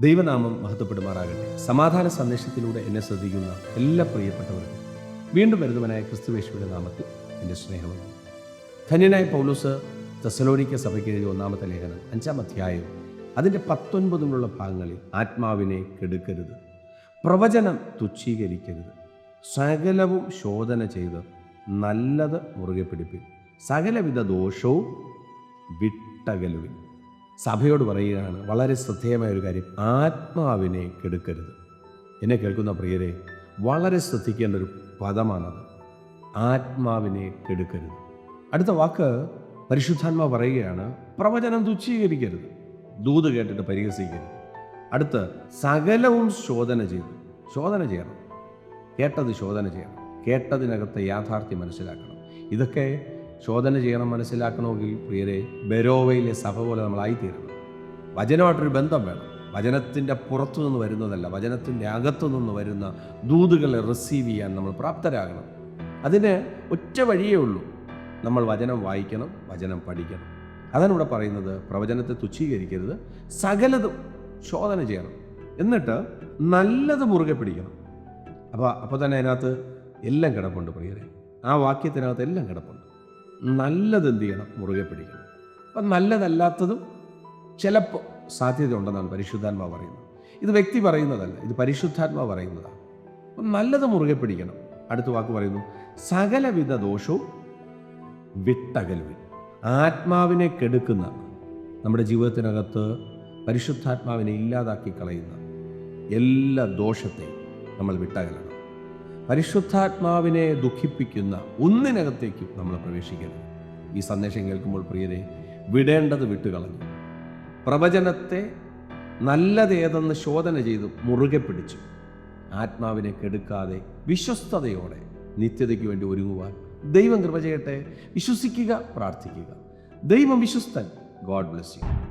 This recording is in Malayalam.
ദൈവനാമം മഹത്വപ്പെടുമാറാകട്ടെ. സമാധാന സന്ദേശത്തിലൂടെ എന്നെ ശ്രദ്ധിക്കുന്ന എല്ലാ പ്രിയപ്പെട്ടവർക്കും വീണ്ടും വരുന്നവനായ ക്രിസ്തുവേശുവിന്റെ നാമത്തിൽ എന്റെ സ്നേഹമുണ്ട് ധന്യനായ പൗലൂസ് തെസലോനിക്ക സഭയ്ക്ക് എഴുതിയ ഒന്നാമത്തെ ലേഖനം അഞ്ചാം അധ്യായം അതിന്റെ പത്തൊൻപതിലുള്ള ഭാഗങ്ങളിൽ ആത്മാവിനെ കെടുക്കരുത് പ്രവചനം തുച്ഛീകരിക്കരുത് സകലവും ശോധന ചെയ്ത് നല്ലത് മുറുകെ പിടിപ്പിൻ സകലവിധ ദോഷവും വിട്ടകലുവിൻ. സഭയോട് പറയുകയാണ് വളരെ ശ്രദ്ധേയമായ ഒരു കാര്യം. ആത്മാവിനെ കെടുക്കരുത്. എന്നെ കേൾക്കുന്ന പ്രിയരെ വളരെ ശ്രദ്ധിക്കേണ്ട ഒരു പദമാണത്. ആത്മാവിനെ കെടുക്കരുത്. അടുത്ത വാക്ക് പരിശുദ്ധാത്മ പറയുകയാണ് പ്രവചനം തുച്ഛീകരിക്കരുത്. ദൂത് കേട്ടിട്ട് പരിഹസിക്കരുത്. അടുത്ത് സകലവും ശോധന ചെയ്തു ശോധന ചെയ്യണം. കേട്ടത് ശോധന ചെയ്യണം. കേട്ടതിനകത്ത് യാഥാർത്ഥ്യം മനസ്സിലാക്കണം. ഇതൊക്കെ ശോധന ചെയ്യണം മനസ്സിലാക്കണമെങ്കിൽ പ്രിയരെ ബെരോവയിലെ സഭ പോലെ നമ്മളായിത്തീരണം വചനമായിട്ടൊരു ബന്ധം വേണം. വചനത്തിന്റെ പുറത്തു നിന്ന് വരുന്നതല്ല വചനത്തിന്റെ അകത്തു നിന്ന് വരുന്ന ദൂതുകളെ റിസീവ് ചെയ്യാൻ നമ്മൾ പ്രാപ്തരാകണം. അതിന് ഒറ്റ വഴിയേ ഉള്ളൂ. നമ്മൾ വചനം വായിക്കണം വചനം പഠിക്കണം. അതാണ് ഇവിടെ പറയുന്നത് പ്രവചനത്തെ തുച്ഛീകരിക്കരുത് സകലതും ശോധന ചെയ്യണം. എന്നിട്ട് നല്ലത് മുറുകെ പിടിക്കണം. അപ്പോൾ അപ്പോൾ തന്നെ അതിനകത്ത് എല്ലാം കിടപ്പുണ്ട് പ്രിയരെ. ആ വാക്യത്തിനകത്ത് എല്ലാം കിടപ്പുണ്ട്. നല്ലത് എന്ത് ചെയ്യണം മുറുകെ പിടിക്കണം. അപ്പം നല്ലതല്ലാത്തതും ചിലപ്പോൾ സാധ്യത ഉണ്ടെന്നാണ് പരിശുദ്ധാത്മാവ് പറയുന്നത്. ഇത് വ്യക്തി പറയുന്നതല്ല ഇത് പരിശുദ്ധാത്മാവ് പറയുന്നതാണ്. അപ്പം നല്ലത് മുറുകെ പിടിക്കണം. അടുത്ത വാക്ക് പറയുന്നു സകലവിധ ദോഷവും വിട്ടകലുവിൻ. ആത്മാവിനെ കെടുക്കുന്ന നമ്മുടെ ജീവിതത്തിനകത്ത് പരിശുദ്ധാത്മാവിനെ ഇല്ലാതാക്കി കളയുന്ന എല്ലാ ദോഷത്തെയും നമ്മൾ വിട്ടകലണം. പരിശുദ്ധാത്മാവിനെ ദുഃഖിപ്പിക്കുന്ന ഒന്നിനകത്തേക്കും നമ്മൾ പ്രവേശിക്കരുത്. ഈ സന്ദേശം കേൾക്കുമ്പോൾ പ്രിയരെ വിടേണ്ടത് വിട്ടുകളഞ്ഞു. പ്രവചനത്തെ നല്ലതേതെന്ന് ശോധന ചെയ്ത് മുറുകെ പിടിച്ചു. ആത്മാവിനെ കെടുക്കാതെ വിശ്വസ്തയോടെ നിത്യതയ്ക്ക് വേണ്ടി ഒരുങ്ങുവാൻ ദൈവം കൃപ ചെയ്യട്ടെ. വിശ്വസിക്കുക പ്രാർത്ഥിക്കുക. ദൈവം വിശ്വസ്തൻ. God bless you.